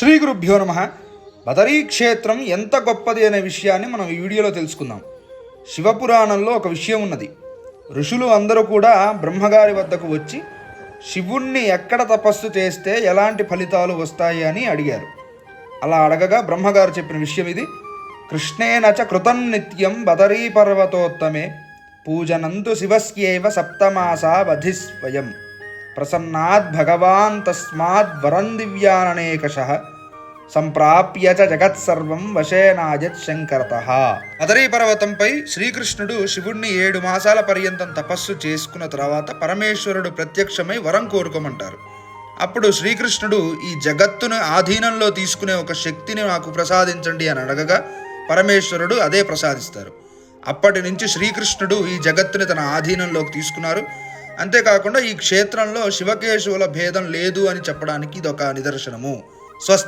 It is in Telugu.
శ్రీ గురుభ్యో నమ. బదరీ క్షేత్రం ఎంత గొప్పది అనే విషయాన్ని మనం ఈ వీడియోలో తెలుసుకుందాం. శివపురాణంలో ఒక విషయం ఉన్నది. ఋషులు అందరూ కూడా బ్రహ్మగారి వద్దకు వచ్చి శివుణ్ణి ఎక్కడ తపస్సు చేస్తే ఎలాంటి ఫలితాలు వస్తాయి? అని అడిగారు. అలా అడగగా బ్రహ్మగారు చెప్పిన విషయం ఇది. కృష్ణేనచ కృతం నిత్యం బదరీ పర్వతోత్తమే పూజనంతు శివస్యేవ సప్తమాసా వధిస్వయం. ప్రసన్నాద్ భగవాన్ తస్మాత్ వరం దివ్యాననేకష సంప్రాప్య జగత్సర్వం వశేనాజత్ శంకరత. అదరీ పర్వతంపై శ్రీకృష్ణుడు శివుణ్ణి ఏడు మాసాల పర్యంతం తపస్సు చేసుకున్న తర్వాత పరమేశ్వరుడు ప్రత్యక్షమై వరం కోరుకోమంటారు. అప్పుడు శ్రీకృష్ణుడు ఈ జగత్తును ఆధీనంలో తీసుకునే ఒక శక్తిని నాకు ప్రసాదించండి అని అడగగా పరమేశ్వరుడు అదే ప్రసాదిస్తారు. అప్పటి నుంచి శ్రీకృష్ణుడు ఈ జగత్తుని తన ఆధీనంలోకి తీసుకున్నారు. అంతేకాకుండా ఈ క్షేత్రంలో శివకేశవుల భేదం లేదు అని చెప్పడానికి ఇది ఒక నిదర్శనము. స్వస్తి